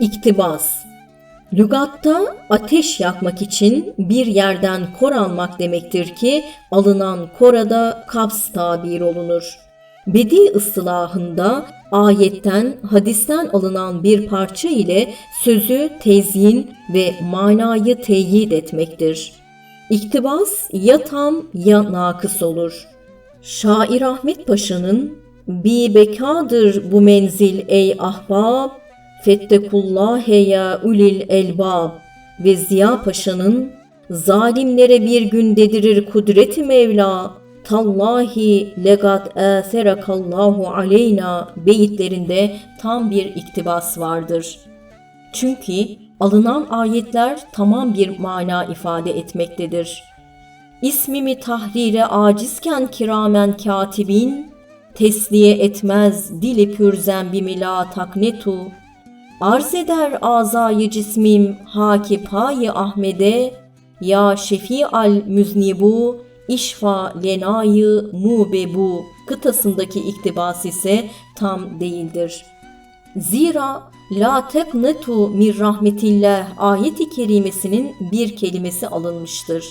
İktibas Lügatta ateş yakmak için bir yerden kor almak demektir ki alınan korada kaps tabir olunur. Bedi ıstılahında ayetten, hadisten alınan bir parça ile sözü tezyin ve manayı teyit etmektir. İktibas ya tam ya nakıs olur. Şair Ahmet Paşa'nın Bi bekadır bu menzil ey ahbab, Fettekullâhe ya ulil elbab ve Ziya Paşa'nın Zalimlere bir gün dedirir kudreti Mevla, Tallahi legat âserakallahu aleyna beyitlerinde tam bir iktibas vardır. Çünkü alınan ayetler tamam bir mana ifade etmektedir. İsmimi tahrire acizken kiramen katibin, tesliye etmez dili pürzem bimila taknetu, arz eder azayı cismim haki payı Ahmed'e, ya şefi al müznibu, işfa lenayı mubebu kıtasındaki iktibas ise tam değildir. Zira la teknetu mir rahmetillah ayeti kerimesinin bir kelimesi alınmıştır.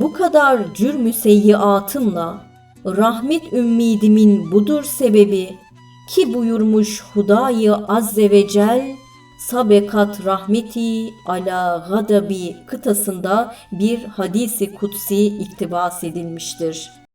Bu kadar cürmü seyyiatımla rahmet ümmidimin budur sebebi ki buyurmuş Hudayı Azze ve Cel sabekat rahmeti ala gadabi kıtasında bir hadisi kutsi iktibas edilmiştir.